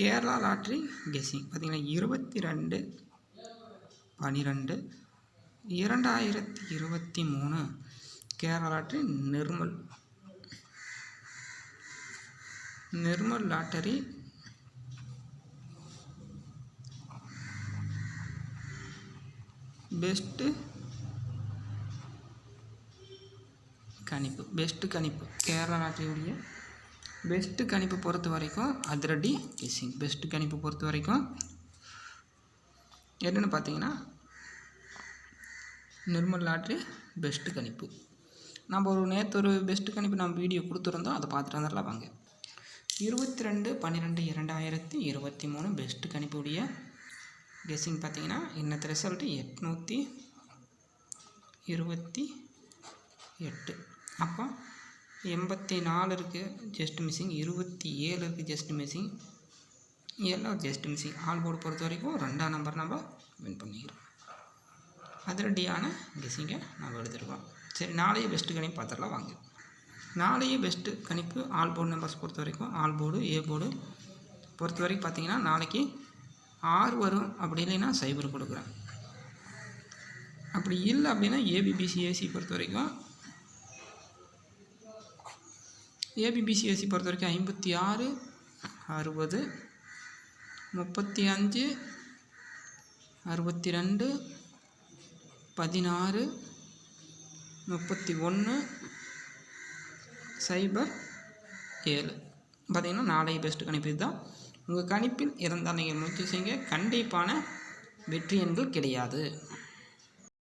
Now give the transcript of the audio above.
Kerala lottery guessing பார்த்தீங்கன்னா இருபத்தி ரெண்டு பன்னிரெண்டு இரண்டாயிரத்தி இருபத்தி மூணு Kerala lottery Nirmal. Nirmal lottery best கணிப்பு பெஸ்ட்டு கணிப்பு. கேரளா லாட்டரியுடைய பெஸ்ட்டு கணிப்பு பொறுத்த வரைக்கும் அதிரடி கிசிங் பெஸ்ட்டு கணிப்பு பொறுத்த வரைக்கும் என்னென்னு பார்த்தீங்கன்னா நிர்மல் லாட்ரி பெஸ்ட்டு கணிப்பு. நம்ம ஒரு நேற்று ஒரு பெஸ்ட்டு கணிப்பு நம்ம வீடியோ கொடுத்துருந்தோம். அதை பார்த்துட்டு வந்துடலாம் வாங்க. இருபத்தி ரெண்டு பன்னிரெண்டு இரண்டாயிரத்தி இருபத்தி மூணு பெஸ்ட்டு கணிப்புடைய கெஸ்ஸிங் பார்த்தீங்கன்னா இன்னத்து ரிசல்ட்டு எட்நூற்றி இருபத்தி எட்டு. அப்போ எண்பத்தி நாலு இருக்குது ஜஸ்ட் மிஸ்ஸிங் இருபத்தி ஏழு இருக்குது ஜஸ்ட் மிஸ்ஸிங் எல்லாம் ஜஸ்ட் மிஸ்ஸிங் ஆல் போர்டு பொறுத்த வரைக்கும் ரெண்டாம் நம்பர் நம்ம வின் பண்ணிக்கிறோம். அதிரடியான கெஸ்ஸிங்கை நம்ம எடுத்துருக்கோம். சரி நாளைய பெஸ்ட்டு கணிப்பு பார்த்துடலாம். வாங்க. நாளைய பெஸ்ட்டு கணிப்பு ஆல் போர்டு நம்பர்ஸ் பொறுத்த வரைக்கும் ஆல் போர்டு ஏ போர்டு பொறுத்த வரைக்கும் பார்த்தீங்கன்னா நாளைக்கு ஆறு வரும் அப்படி இல்லைன்னா சைபர் கொடுக்குறேன். அப்படி இல்லை அப்படின்னா ஏபிபிசிஏசி பொறுத்த வரைக்கும் ஏபிபிசிஎஸ்சி பொறுத்த வரைக்கும் ஐம்பத்தி ஆறு அறுபது முப்பத்தி அஞ்சு அறுபத்தி ரெண்டு பதினாறு முப்பத்தி ஒன்று சைபர் ஏழு. பார்த்திங்கன்னா நாளைய பெஸ்ட்டு கணிப்பு இதுதான். உங்கள் கணிப்பில் இருந்தால் நீங்கள் முயற்சி செய்யுங்க. கண்டிப்பான வெற்றி என்று கிடையாது.